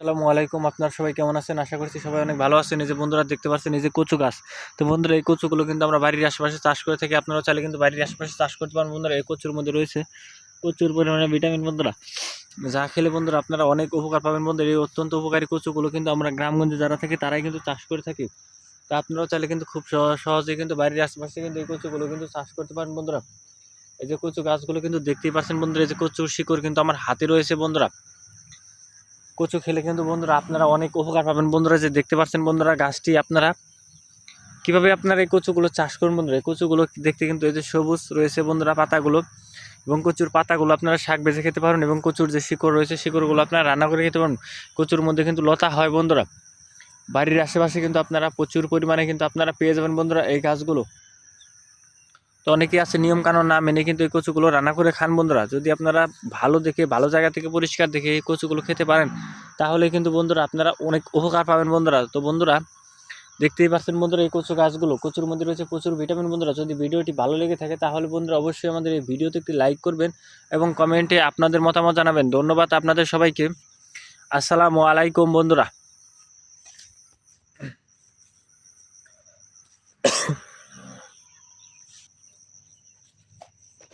আসসালামু আলাইকুম। আপনার সবাই কেমন আছেন? আশা করছি সবাই অনেক ভালো আছেন। এই যে বন্ধুরা দেখতে পাচ্ছেন, এই যে কচু গাছ। তো বন্ধুরা, এই কচুগুলো কিন্তু আমরা বাড়ির আশেপাশে চাষ করে থাকি। আপনারাও চাইলে কিন্তু বাড়ির আশেপাশে চাষ করতে পারেন। বন্ধুরা, এই কচুর মধ্যে রয়েছে প্রচুর পরিমাণে ভিটামিন বন্ধুরা। যা খেলে বন্ধুরা আপনারা অনেক উপকার পাবেন বন্ধুরা। এই অত্যন্ত উপকারী কচুগুলো কিন্তু আমরা গ্রামগঞ্জে যারা থাকি, তারাই কিন্তু চাষ করে থাকি। তা আপনারাও চাইলে কিন্তু খুব সহ- সহজে কিন্তু বাড়ির আশেপাশে কিন্তু এই কচুগুলো কিন্তু চাষ করতে পারেন বন্ধুরা। এই যে কচু গাছগুলো কিন্তু দেখতেই পাচ্ছেন বন্ধুরা, এই যে কচুর শিকড় কিন্তু আমার হাতে রয়েছে বন্ধুরা। কচু খেলে কিন্তু বন্ধুরা আপনারা অনেক উপকার পাবেন। বন্ধুরা যে দেখতে পাচ্ছেন বন্ধুরা গাছটি আপনারা। কীভাবে আপনারা এই কচুগুলো চাষ করুন বন্ধুরা? এই কচুগুলো দেখতে কিন্তু এই যে সবুজ রয়েছে বন্ধুরা পাতাগুলো এবং কচুর পাতাগুলো আপনারা শাক বেজে খেতে পারেন এবং কচুর যে শিকড় রয়েছে, শিকড়গুলো আপনারা রান্না করে খেতে পারেন। কচুর মধ্যে কিন্তু লতা হয় বন্ধুরা। বাড়ির আশেপাশে কিন্তু আপনারা প্রচুর পরিমাণে কিন্তু আপনারা পেয়ে যাবেন বন্ধুরা এই গাছগুলো। তো অনেকেই আছে নিয়ম কানুন না মেনে কিন্তু এই কচুগুলো রান্না করে খান বন্ধুরা। যদি আপনারা ভালো দেখে, ভালো জায়গা থেকে পরিষ্কার দেখে এই কচুগুলো খেতে পারেন, তাহলে কিন্তু বন্ধুরা আপনারা অনেক উপকার পাবেন বন্ধুরা। তো বন্ধুরা, দেখতেই পাচ্ছেন বন্ধুরা এই কচু গাছগুলো। কচুর মধ্যে রয়েছে প্রচুর ভিটামিন বন্ধুরা। যদি ভিডিওটি ভালো লেগে থাকে, তাহলে বন্ধুরা অবশ্যই আমাদের এই ভিডিওতে একটি লাইক করবেন এবং কমেন্টে আপনাদের মতামত জানাবেন। ধন্যবাদ আপনাদের সবাইকে। আসসালামু আলাইকুম বন্ধুরা।